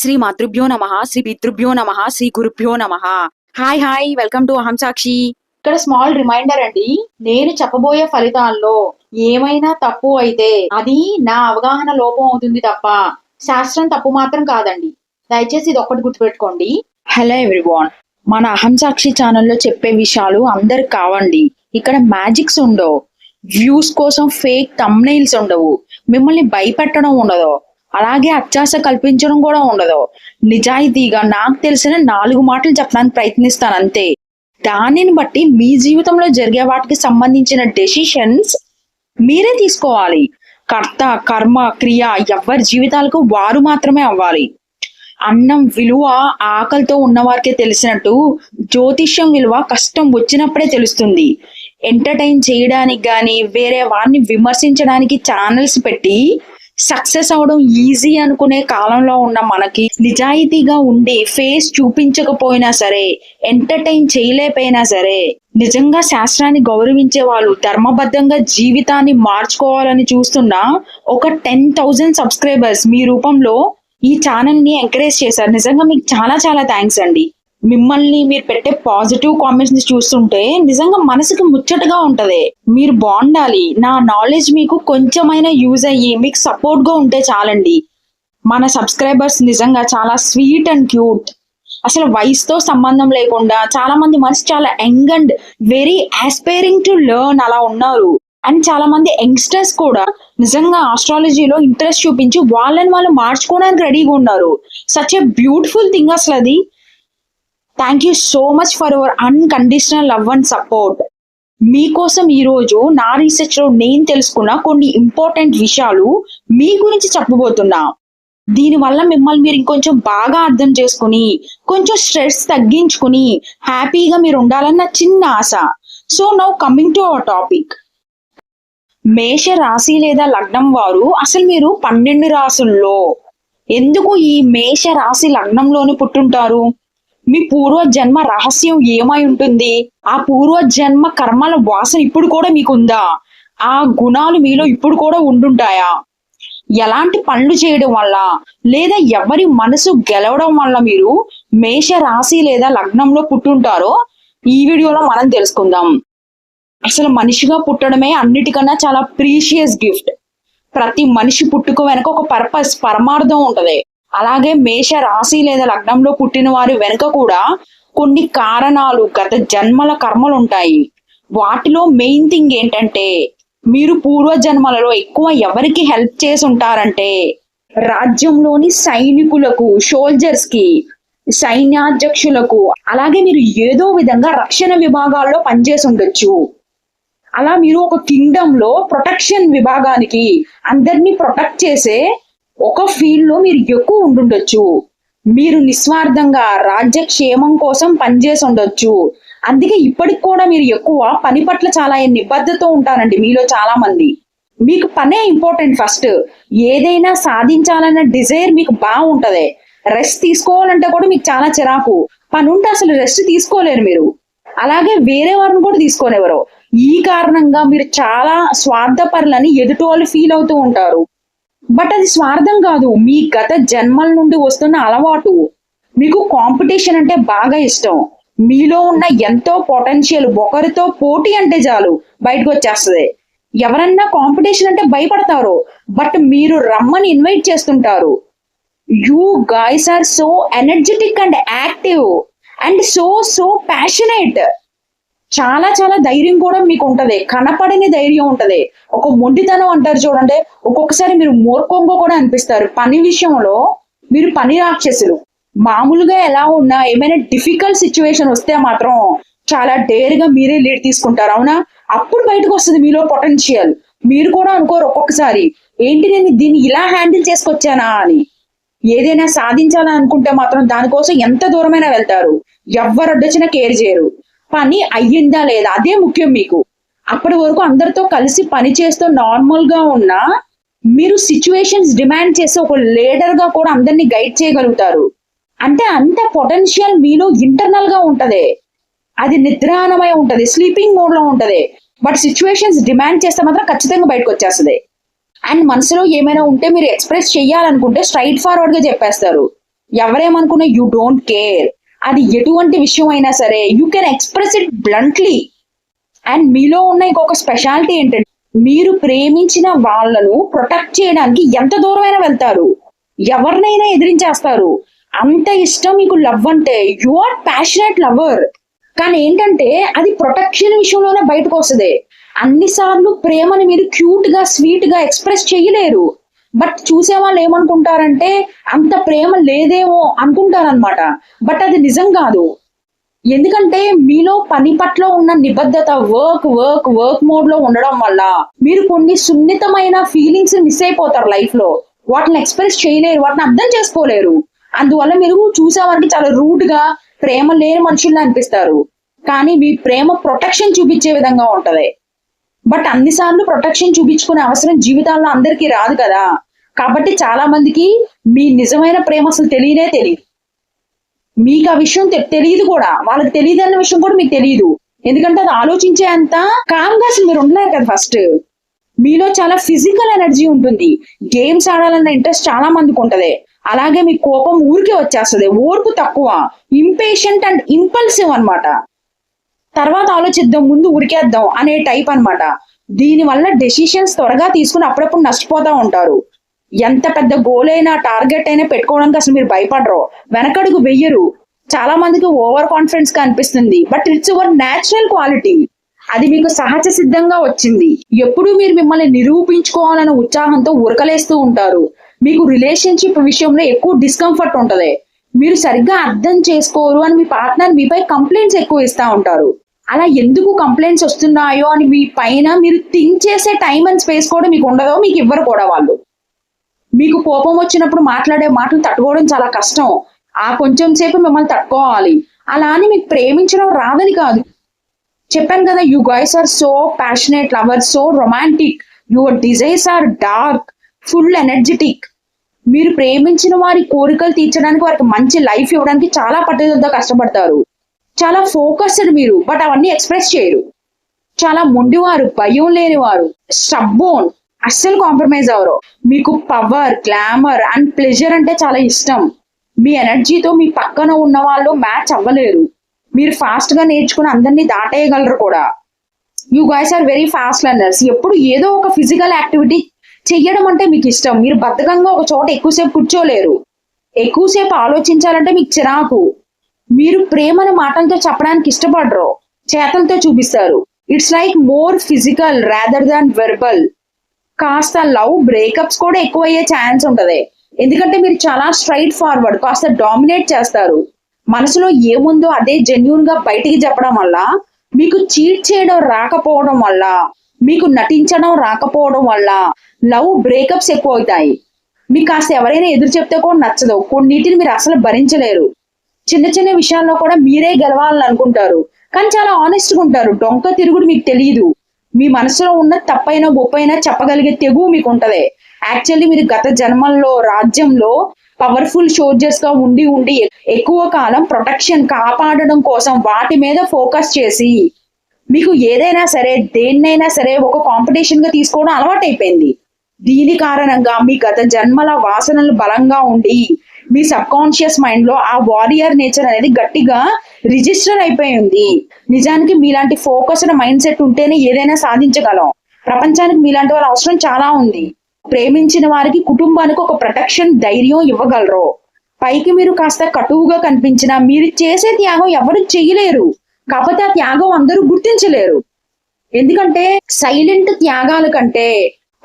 శ్రీ మాతృభ్యో నమ శ్రీ పితృభ్యో నమ శ్రీ గురుభ్యో నమ. హాయ్ హాయ్ వెల్కమ్ టు అహం సాక్షి ఇక్కడ స్మాల్ రిమైండర్ అండి నేను చెప్పబోయే ఫలితాల్లో ఏమైనా తప్పు అయితే అది నా అవగాహన లోపం అవుతుంది తప్ప శాస్త్రం తప్పు మాత్రం కాదండి. దయచేసి ఇది ఒక్కటి గుర్తుపెట్టుకోండి. హలో ఎవ్రీవాన్ మన అహం సాక్షి ఛానల్లో చెప్పే విషయాలు అందరికి కావండి. ఇక్కడ మ్యాజిక్స్ ఉండవు. వ్యూస్ కోసం ఫేక్ తమ్నైల్స్ ఉండవు. మిమ్మల్ని భయపెట్టడం ఉండదు. అలాగే అత్యాస కల్పించడం కూడా ఉండదు. నిజాయితీగా నాకు తెలిసిన నాలుగు మాటలు చెప్పడానికి ప్రయత్నిస్తాను అంతే. దానిని బట్టి మీ జీవితంలో జరిగే వాటికి సంబంధించిన డెసిషన్స్ మీరే తీసుకోవాలి. కర్త కర్మ క్రియ ఎవరి జీవితాలకు వారు మాత్రమే అవ్వాలి. అన్నం విలువ ఆకలితో ఉన్నవారికే తెలిసినట్టు జ్యోతిష్యం విలువ కష్టం వచ్చినప్పుడే తెలుస్తుంది. ఎంటర్టైన్ చేయడానికి కానీ వేరే వారిని విమర్శించడానికి ఛానల్స్ పెట్టి సక్సెస్ అవడం ఈజీ అనుకునే కాలంలో ఉన్న మనకి నిజాయితీగా ఉండి ఫేస్ చూపించకపోయినా సరే ఎంటర్టైన్ చేయలేకపోయినా సరే నిజంగా శాస్త్రాన్ని గౌరవించే వాళ్ళు ధర్మబద్ధంగా జీవితాన్ని మార్చుకోవాలని చూస్తున్న ఒక టెన్ థౌజండ్ సబ్స్క్రైబర్స్ మీ రూపంలో ఈ ఛానల్ని ఎంకరేజ్ చేశారు. నిజంగా మీకు చాలా చాలా థ్యాంక్స్ అండి. మిమ్మల్ని మీరు పెట్టే పాజిటివ్ కామెంట్స్ని చూస్తుంటే నిజంగా మనసుకి ముచ్చటగా ఉంటది. మీరు బాగుండాలి. నా నాలెడ్జ్ మీకు కొంచెమైనా యూజ్ అయ్యి మీకు సపోర్ట్గా ఉంటే చాలండి. మన సబ్స్క్రైబర్స్ నిజంగా చాలా స్వీట్ అండ్ క్యూట్ అసలు వయసుతో సంబంధం లేకుండా చాలా మంది మనసు చాలా young and very aspiring to learn అలా ఉన్నారు. అండ్ చాలా మంది యంగ్స్టర్స్ కూడా నిజంగా ఆస్ట్రాలజీలో ఇంట్రెస్ట్ చూపించి వాళ్ళని వాళ్ళు మార్చుకోవడానికి రెడీగా ఉన్నారు. సచ్ ఎ బ్యూటిఫుల్ థింగ్ అసలు అది thank you so much for your unconditional love and support మీకోసం ఈరోజు నా రీసెర్చ్లో నేను తెలుసుకున్న కొన్ని ఇంపార్టెంట్ విషయాలు మీ గురించి చెప్పబోతున్నా. దీనివల్ల మిమ్మల్ని మీరు ఇంకొంచెం బాగా అర్థం చేసుకుని కొంచెం స్ట్రెస్ తగ్గించుకుని హ్యాపీగా మీరు ఉండాలన్న చిన్న ఆశ. So now coming to our topic మేష రాశి లేదా లగ్నం వారు అసలు మీరు పన్నెండు రాసుల్లో. ఎందుకు ఈ మేష రాశి లగ్నంలోని పుట్టుంటారు? మీ పూర్వ జన్మ రహస్యం ఏమై ఉంటుంది? ఆ పూర్వ జన్మ కర్మల వాసన ఇప్పుడు కూడా మీకుందా? ఆ గుణాలు మీలో ఇప్పుడు కూడా ఉండుంటాయా? ఎలాంటి పనులు చేయడం వల్ల లేదా ఎవరి మనసు గెలవడం వల్ల మీరు మేష రాశి లేదా లగ్నంలో పుట్టుంటారో ఈ వీడియోలో మనం తెలుసుకుందాం. అసలు మనిషిగా పుట్టడమే అన్నిటికన్నా చాలా ప్రీషియస్ గిఫ్ట్ ప్రతి మనిషి పుట్టుక వెనక ఒక పర్పస్ పరమార్థం ఉంటది. అలాగే మేష రాశి లేదా లగ్నంలో పుట్టిన వారి వెనుక కూడా కొన్ని కారణాలు గత జన్మల కర్మలు ఉంటాయి వాటిలో మెయిన్ థింగ్ ఏంటంటే మీరు పూర్వ జన్మలలో ఎక్కువ ఎవరికి హెల్ప్ చేసి ఉంటారంటే రాజ్యంలోని సైనికులకు సోల్జర్స్కి సైన్యాధ్యక్షులకు అలాగే మీరు ఏదో విధంగా రక్షణ విభాగాల్లో పనిచేసి ఉండొచ్చు అలా మీరు ఒక కింగ్డమ్లో ప్రొటెక్షన్ విభాగానికి అందరినీ ప్రొటెక్ట్ చేసే ఒక ఫీల్డ్లో మీరు ఎక్కువ ఉండుండొచ్చు. మీరు నిస్వార్థంగా రాజ్య క్షేమం కోసం పనిచేసి ఉండొచ్చు. అందుకే ఇప్పటికి కూడా మీరు ఎక్కువ పని పట్ల చాలా నిబద్ధతో ఉంటారండి మీలో చాలా మంది మీకు పనే ఇంపార్టెంట్ ఫస్ట్ ఏదైనా సాధించాలన్న డిజైర్ మీకు బాగుంటది రెస్ట్ తీసుకోవాలంటే కూడా మీకు చాలా చిరాకు. పని ఉంటే అసలు రెస్ట్ తీసుకోలేరు మీరు. అలాగే వేరే వారిని కూడా తీసుకోలేవరు ఈ కారణంగా మీరు చాలా స్వార్థపరులని ఎదుటి వాళ్ళు ఫీల్ అవుతూ ఉంటారు. బట్ అది స్వార్థం కాదు. మీ గత జన్మల నుండి వస్తున్న అలవాటు. మీకు కాంపిటీషన్ అంటే బాగా ఇష్టం. మీలో ఉన్న ఎంతో పొటెన్షియల్ ఒకరితో పోటీ అంటే చాలు బయటకు వచ్చేస్తుంది. ఎవరన్నా కాంపిటీషన్ అంటే భయపడతారు. బట్ మీరు రమ్మని ఇన్వైట్ చేస్తుంటారు. You guys are so energetic and active and so so passionate చాలా చాలా ధైర్యం కూడా మీకు ఉంటది. కనపడని ధైర్యం ఉంటది. ఒక మొండితనం అంటారు చూడండి. ఒక్కొక్కసారి మీరు మూర్ఖంగా కూడా అనిపిస్తారు. పని విషయంలో మీరు పని రాక్షసులు. మామూలుగా ఎలా ఉన్నా ఏమైనా డిఫికల్ట్ సిచ్యువేషన్ వస్తే మాత్రం చాలా డేర్గా మీరే లీడ్ తీసుకుంటారు. అవునా? అప్పుడు బయటకు వస్తుంది మీలో పొటెన్షియల్ మీరు కూడా అనుకోరు ఒక్కొక్కసారి. ఏంటి నేను దీన్ని ఇలా హ్యాండిల్ చేసుకొచ్చానా అని. ఏదైనా సాధించాలని అనుకుంటే మాత్రం దానికోసం ఎంత దూరమైనా వెళ్తారు. ఎవరు అడ్డొచ్చినా కేర్ చేయరు. పని అయ్యిందా లేదా? అదే ముఖ్యం మీకు. అప్పటి వరకు అందరితో కలిసి పని చేస్తూ నార్మల్గా ఉన్నా మీరు సిచ్యువేషన్స్ డిమాండ్ చేసే ఒక లీడర్గా కూడా అందరినీ గైడ్ చేయగలుగుతారు. అంటే అంత పొటెన్షియల్ మీలో ఇంటర్నల్గా ఉంటది. అది నిద్రానమై ఉంటది స్లీపింగ్ మోడ్లో ఉంటది. బట్ సిచ్యువేషన్స్ డిమాండ్ చేస్తే మాత్రం ఖచ్చితంగా బయటకు వచ్చేస్తుంది. అండ్ మనసులో ఏమైనా ఉంటే మీరు ఎక్స్ప్రెస్ చేయాలనుకుంటే స్ట్రైట్ ఫార్వర్డ్గా చెప్పేస్తారు. ఎవరేమనుకున్నా యూ డోంట్ కేర్. అది ఎటువంటి విషయం అయినా సరే you can express it bluntly and మీలో ఉన్న ఇంకొక స్పెషాలిటీ ఏంటంటే మీరు ప్రేమించిన వాళ్ళను ప్రొటెక్ట్ చేయడానికి ఎంత దూరమైనా వెళ్తారు. ఎవరినైనా ఎదిరించేస్తారు. అంత ఇష్టం మీకు లవ్ అంటే యు ఆర్ ప్యాషనెట్ లవర్ కానీ ఏంటంటే అది ప్రొటెక్షన్ విషయంలోనే బయటకు వస్తుంది. అన్నిసార్లు ప్రేమని మీరు క్యూట్గా స్వీట్గా ఎక్స్ప్రెస్ చేయలేరు. బట్ చూసే వాళ్ళు ఏమనుకుంటారంటే అంత ప్రేమ లేదేమో అనుకుంటారనమాట బట్ అది నిజం కాదు. ఎందుకంటే మీలో పని పట్ల ఉన్న నిబద్ధత వర్క్ వర్క్ వర్క్ మోడ్లో ఉండడం వల్ల మీరు కొన్ని సున్నితమైన ఫీలింగ్స్ మిస్ అయిపోతారు లైఫ్లో. వాటిని ఎక్స్ప్రెస్ చేయలేరు వాటిని అర్థం చేసుకోలేరు. అందువల్ల మీరు చూసేవారికి చాలా రూట్గా ప్రేమ లేని మనుషుల్ని అనిపిస్తారు. కానీ మీ ప్రేమ ప్రొటెక్షన్ చూపించే విధంగా ఉంటది. బట్ అన్నిసార్లు ప్రొటెక్షన్ చూపించుకునే అవసరం జీవితాల్లో అందరికీ రాదు కదా. కాబట్టి చాలా మందికి మీ నిజమైన ప్రేమ అసలు తెలియనే తెలియదు. మీకు ఆ విషయం తె- తెలియదు కూడా. వాళ్ళకి తెలియదు అన్న విషయం కూడా మీకు తెలియదు. ఎందుకంటే అది ఆలోచించే అంత కామ్గా అసలు మీరు ఉండలేరు కదా ఫస్ట్ మీలో చాలా ఫిజికల్ ఎనర్జీ ఉంటుంది. గేమ్స్ ఆడాలన్న ఇంట్రెస్ట్ చాలా మందికి ఉంటది. అలాగే మీ కోపం ఊరికే వచ్చేస్తుంది. ఓర్పు తక్కువ. ఇంపేషెంట్ అండ్ ఇంపల్సివ్ అన్నమాట. తర్వాత ఆలోచిద్దాం ముందు ఉరికేద్దాం అనే టైప్ అన్నమాట. దీనివల్ల డెసిషన్స్ త్వరగా తీసుకుని అప్పుడప్పుడు నష్టపోతా ఉంటారు. ఎంత పెద్ద గోల్ అయినా టార్గెట్ అయినా పెట్టుకోవడానికి అసలు మీరు భయపడరు. వెనకడుగు వెయ్యరు. చాలా మందికి ఓవర్ కాన్ఫిడెన్స్గా అనిపిస్తుంది. But it's your natural quality అది మీకు సహజ సిద్ధంగా వచ్చింది. ఎప్పుడు మీరు మిమ్మల్ని నిరూపించుకోవాలనే ఉత్సాహంతో ఉరకలేస్తూ ఉంటారు. మీకు రిలేషన్షిప్ విషయంలో ఎక్కువ డిస్కంఫర్ట్ ఉంటది. మీరు సరిగ్గా అర్థం చేసుకోరు అని మీ పార్ట్నర్ మీపై కంప్లైంట్స్ ఎక్కువ ఇస్తా ఉంటారు. అలా ఎందుకు కంప్లైంట్స్ వస్తున్నాయో అని మీ పైన మీరు థింక్ చేసే టైం అండ్ స్పేస్ కూడా మీకు ఉండదో మీకు ఇవ్వరు కూడా వాళ్ళు. మీకు కోపం వచ్చినప్పుడు మాట్లాడే మాటలు తట్టుకోవడం చాలా కష్టం. ఆ కొంచెం సేపు మిమ్మల్ని తట్టుకోవాలి. అలా అని మీకు ప్రేమించడం రాదని కాదు. చెప్పాను కదా you guys are so passionate lover so romantic your desires are dark full energetic మీరు ప్రేమించిన వారి కోరికలు తీర్చడానికి వారికి మంచి లైఫ్ ఇవ్వడానికి చాలా పట్టుదలతో కష్టపడతారు. చాలా ఫోకస్డ్ మీరు బట్ అవన్నీ ఎక్స్ప్రెస్ చేయరు. చాలా మొండివారు భయం లేనివారు స్టబ్బోన్ అస్సలు కాంప్రమైజ్ అవరు మీకు పవర్ గ్లామర్ అండ్ ప్లెజర్ అంటే చాలా ఇష్టం. మీ ఎనర్జీతో మీ పక్కన ఉన్న వాళ్ళు మ్యాచ్ అవ్వలేరు. మీరు ఫాస్ట్గా నేర్చుకుని అందరినీ దాటేయగలరు కూడా. You guys are very fast learners. ఎప్పుడు ఏదో ఒక ఫిజికల్ యాక్టివిటీ చెయ్యడం అంటే మీకు ఇష్టం. మీరు బద్ధకంగా ఒక చోట ఎక్కువసేపు కూర్చోలేరు. ఎక్కువసేపు ఆలోచించాలంటే మీకు చిరాకు. మీరు ప్రేమను మాటలతో చెప్పడానికి ఇష్టపడరు చేతలతో చూపిస్తారు. It's like more physical rather than verbal కాస్త లవ్ బ్రేకప్స్ కూడా ఎక్కువయ్యే ఛాన్స్ ఉంటది. ఎందుకంటే మీరు చాలా స్ట్రైట్ ఫార్వర్డ్ కాస్త డామినేట్ చేస్తారు. మనసులో ఏముందో అదే జెన్యున్గా బయటికి చెప్పడం వల్ల మీకు చీట్ చేయడం రాకపోవడం వల్ల మీకు నటించడం రాకపోవడం వల్ల లవ్ బ్రేకప్స్ ఎక్కువ అవుతాయి మీకు కాస్త ఎవరైనా ఎదురు చెప్తే కూడా నచ్చదు. కొన్నిటిని మీరు అసలు భరించలేరు. చిన్న చిన్న విషయాల్లో కూడా మీరే గెలవాలని అనుకుంటారు కానీ చాలా ఆనెస్ట్గా ఉంటారు. డొంక తిరుగుడు మీకు తెలియదు మీ మనసులో ఉన్న తప్పైనా గొప్పైనా చెప్పగలిగే తెగువ మీకు ఉంటది యాక్చువల్లీ మీరు గత జన్మల్లో రాజ్యంలో పవర్ఫుల్ సోల్జర్స్గా ఉండి ఉండి ఎక్కువ కాలం ప్రొటెక్షన్ కాపాడడం కోసం వాటి మీద ఫోకస్ చేసి మీకు ఏదైనా సరే దేన్నైనా సరే ఒక కాంపిటీషన్గా తీసుకోవడం అలవాటైపోయింది. దీని కారణంగా మీ గత జన్మల వాసనలు బలంగా ఉండి మీ సబ్ కాన్షియస్ మైండ్లో ఆ వారియర్ నేచర్ అనేది గట్టిగా రిజిస్టర్ అయిపోయి ఉంది. నిజానికి మీలాంటి ఫోకస్డ్ మైండ్ సెట్ ఉంటేనే ఏదైనా సాధించగలం. ప్రపంచానికి మీలాంటి వాళ్ళ అవసరం చాలా ఉంది. ప్రేమించిన వారికి కుటుంబానికి ఒక ప్రొటెక్షన్ ధైర్యం ఇవ్వగలరు. పైకి మీరు కాస్త కటువుగా కనిపించినా మీరు చేసే త్యాగం ఎవరు చేయలేరు. కాకపోతే ఆ త్యాగం అందరూ గుర్తించలేరు. ఎందుకంటే సైలెంట్ త్యాగాల కంటే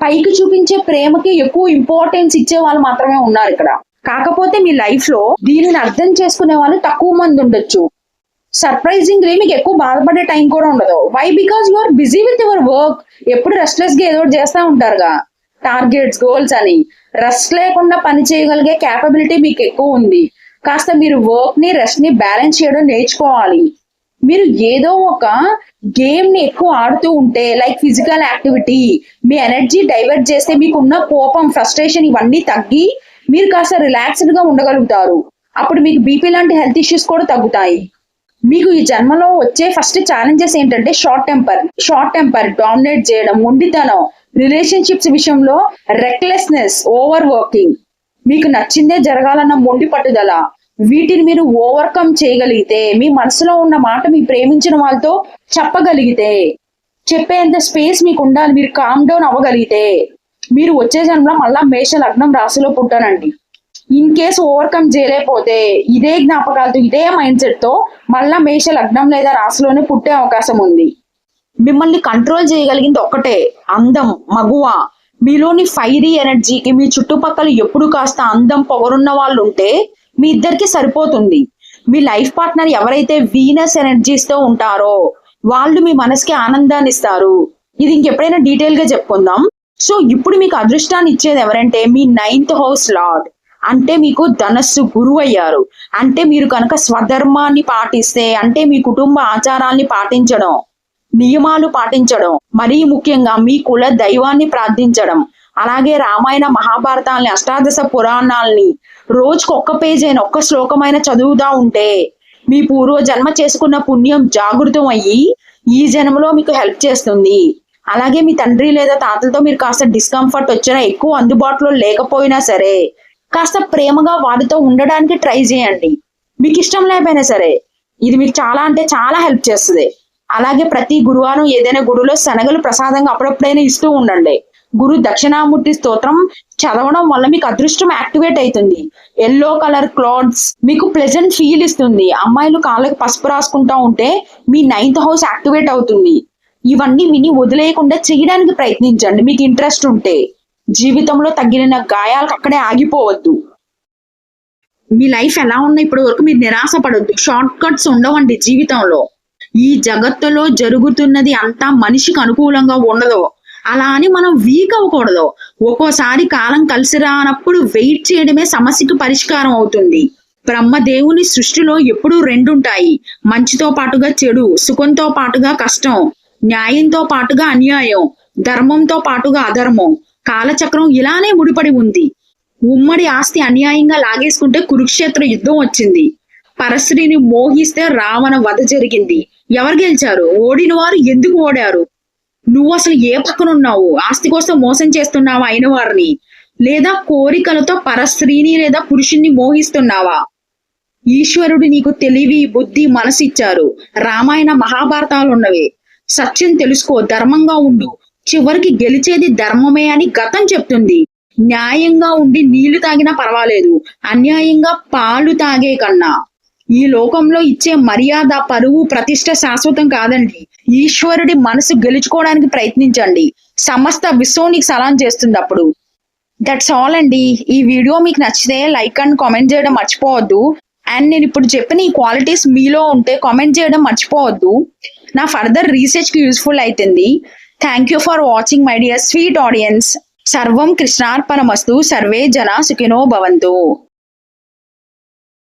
పైకి చూపించే ప్రేమకి ఎక్కువ ఇంపార్టెన్స్ ఇచ్చే వాళ్ళు మాత్రమే ఉన్నారు ఇక్కడ. కాకపోతే మీ లైఫ్లో దీనిని అర్థం చేసుకునే వాళ్ళు తక్కువ మంది ఉండొచ్చు. సర్ప్రైజింగ్ మీకు ఎక్కువ బాధపడే టైం కూడా ఉండదు. Why because you are busy with your work ఎప్పుడు రెస్ట్లెస్గా ఏదో చేస్తూ ఉంటారుగా. టార్గెట్స్ గోల్స్ అని. రెస్ట్ లేకుండా పని చేయగలిగే క్యాపబిలిటీ మీకు ఎక్కువ ఉంది. కాస్త మీరు వర్క్ని రెస్ట్ని బ్యాలెన్స్ చేయడం నేర్చుకోవాలి. మీరు ఏదో ఒక గేమ్ని ఎక్కువ ఆడుతూ ఉంటే లైక్ ఫిజికల్ యాక్టివిటీ మీ ఎనర్జీ డైవర్ట్ చేస్తే మీకున్న కోపం ఫ్రస్ట్రేషన్ ఇవన్నీ తగ్గి మీరు కాస్త రిలాక్స్డ్గా ఉండగలుగుతారు. అప్పుడు మీకు బీపీ లాంటి హెల్త్ ఇష్యూస్ కూడా తగ్గుతాయి. మీకు ఈ జన్మలో వచ్చే ఫస్ట్ ఛాలెంజెస్ ఏంటంటే short temper short temper dominate చేయడం మొండితనం రిలేషన్షిప్స్ విషయంలో రెక్లెస్నెస్ ఓవర్ వర్కింగ్ మీకు నచ్చిందే జరగాలన్న మొండి పట్టుదల. వీటిని మీరు ఓవర్కమ్ చేయగలిగితే మీ మనసులో ఉన్న మాట మీ ప్రేమించిన వాళ్ళతో చెప్పగలిగితే చెప్పేంత స్పేస్ మీకు ఉండాలి మీరు కామ్ డౌన్ అవ్వగలిగితే. మీరు వచ్చే జన్మలో మళ్ళా మేష లగ్నం రాశిలో పుట్టారండి ఇన్ కేస్ ఓవర్కమ్ చేయలేకపోతే ఇదే జ్ఞాపకాలతో ఇదే మైండ్ సెట్తో మళ్ళా మేష లగ్నం లేదా రాశిలోనే పుట్టే అవకాశం ఉంది. మిమ్మల్ని కంట్రోల్ చేయగలిగింది ఒక్కటే అందం మగువ. మీలోని ఫైరీ ఎనర్జీకి మీ చుట్టుపక్కల ఎప్పుడు కాస్త అందం పొగరున్న వాళ్ళు ఉంటే మీ ఇద్దరికి సరిపోతుంది. మీ లైఫ్ పార్ట్నర్ ఎవరైతే వీనస్ ఎనర్జీస్తో ఉంటారో వాళ్ళు మీ మనసుకి ఆనందాన్ని ఇస్తారు. ఇది ఇంకెప్పుడైనా డీటెయిల్గా చెప్పుకుందాం. సో ఇప్పుడు మీకు అదృష్టాన్ని ఇచ్చేది ఎవరంటే మీ నైన్త్ హౌస్ లార్డ్ అంటే మీకు ధనస్సు గురువు అయ్యారు. అంటే మీరు కనుక స్వధర్మాన్ని పాటిస్తే అంటే మీ కుటుంబ ఆచారాల్ని పాటించడం నియమాలు పాటించడం మరీ ముఖ్యంగా మీ కుల దైవాన్ని ప్రార్థించడం అలాగే రామాయణ మహాభారతాల్ని అష్టాదశ పురాణాల్ని రోజుకు ఒక్క పేజ్ అయిన ఒక్క శ్లోకమైన చదువుతా ఉంటే మీ పూర్వ జన్మ చేసుకున్న పుణ్యం జాగృతం అయ్యి ఈ జన్మలో మీకు హెల్ప్ చేస్తుంది. అలాగే మీ తండ్రి లేదా తాతలతో మీరు కాస్త డిస్కంఫర్ట్ వచ్చినా ఎక్కువ అందుబాటులో లేకపోయినా సరే కాస్త ప్రేమగా వారితో ఉండడానికి ట్రై చేయండి. మీకు ఇష్టం లేకపోయినా సరే ఇది మీకు చాలా అంటే చాలా హెల్ప్ చేస్తుంది. అలాగే ప్రతి గురువారం ఏదైనా గుడిలో శనగలు ప్రసాదంగా అప్పుడప్పుడైనా ఇస్తూ ఉండండి. గురు దక్షిణామూర్తి స్తోత్రం చదవడం వల్ల మీకు అదృష్టం యాక్టివేట్ అవుతుంది. ఎల్లో కలర్ క్లాత్స్ మీకు ప్లెజెంట్ ఫీల్ ఇస్తుంది. అమ్మాయిలు కాళ్ళకి పసుపు రాసుకుంటా ఉంటే మీ నైన్త్ హౌస్ యాక్టివేట్ అవుతుంది. ఇవన్నీ విని వదిలేయకుండా చేయడానికి ప్రయత్నించండి. మీకు ఇంట్రెస్ట్ ఉంటే జీవితంలో తగిలిన గాయాలకు అక్కడే ఆగిపోవద్దు. మీ లైఫ్ ఎలా ఉన్నా ఇప్పటి వరకు మీరు నిరాశ పడొద్దు షార్ట్ కట్స్ ఉండవండి జీవితంలో. ఈ జగత్తులో జరుగుతున్నది అంతా మనిషికి అనుకూలంగా ఉండదు. అలా అని మనం వీక్ అవ్వకూడదు. ఒక్కోసారి కాలం కలిసి రానప్పుడు వెయిట్ చేయడమే సమస్యకు పరిష్కారం అవుతుంది. బ్రహ్మదేవుని సృష్టిలో ఎప్పుడూ రెండుంటాయి. మంచితో పాటుగా చెడు సుఖంతో పాటుగా కష్టం. న్యాయంతో పాటుగా అన్యాయం ధర్మంతో పాటుగా అధర్మం కాలచక్రం ఇలానే ముడిపడి ఉంది. ఉమ్మడి ఆస్తి అన్యాయంగా లాగేసుకుంటే కురుక్షేత్ర యుద్ధం వచ్చింది. పరశ్రీని మోహిస్తే రావణ వధ జరిగింది. ఎవరు గెలిచారు? ఓడిన వారు ఎందుకు ఓడారు? నువ్వు అసలు ఏ పక్కన ఉన్నావు ఆస్తి కోసం మోసం చేస్తున్నావా అయిన వారిని లేదా కోరికలతో పరస్త్రీని లేదా పురుషుణ్ణి మోహిస్తున్నావా? ఈశ్వరుడు నీకు తెలివి బుద్ధి మనసిచ్చారు రామాయణ మహాభారతాలు ఉన్నవి సత్యం తెలుసుకో ధర్మంగా ఉండు. చివరికి గెలిచేది ధర్మమే అని గతం చెప్తుంది. న్యాయంగా ఉండి నీళ్ళు తాగినా పర్వాలేదు. అన్యాయంగా పాలు తాగే కన్నా. ఈ లోకంలో ఇచ్చే మర్యాద పరువు ప్రతిష్ట శాశ్వతం కాదండి. ఈశ్వరుడి మనసు గెలుచుకోవడానికి ప్రయత్నించండి. సమస్త విశ్వం నీకు సలాం చేస్తుంది అప్పుడు. దట్స్ ఆల్ అండి. ఈ వీడియో మీకు నచ్చితే లైక్ అండ్ కామెంట్ చేయడం మర్చిపోవద్దు. అండ్ నేను ఇప్పుడు చెప్పిన ఈ క్వాలిటీస్ మీలో ఉంటే కామెంట్ చేయడం మర్చిపోవద్దు. నా ఫర్దర్ రీసెర్చ్కి యూస్ఫుల్ అవుతుంది thank you for watching my dear sweet audience సర్వం కృష్ణార్పణమస్తు సర్వే జన సుఖినో భవంతు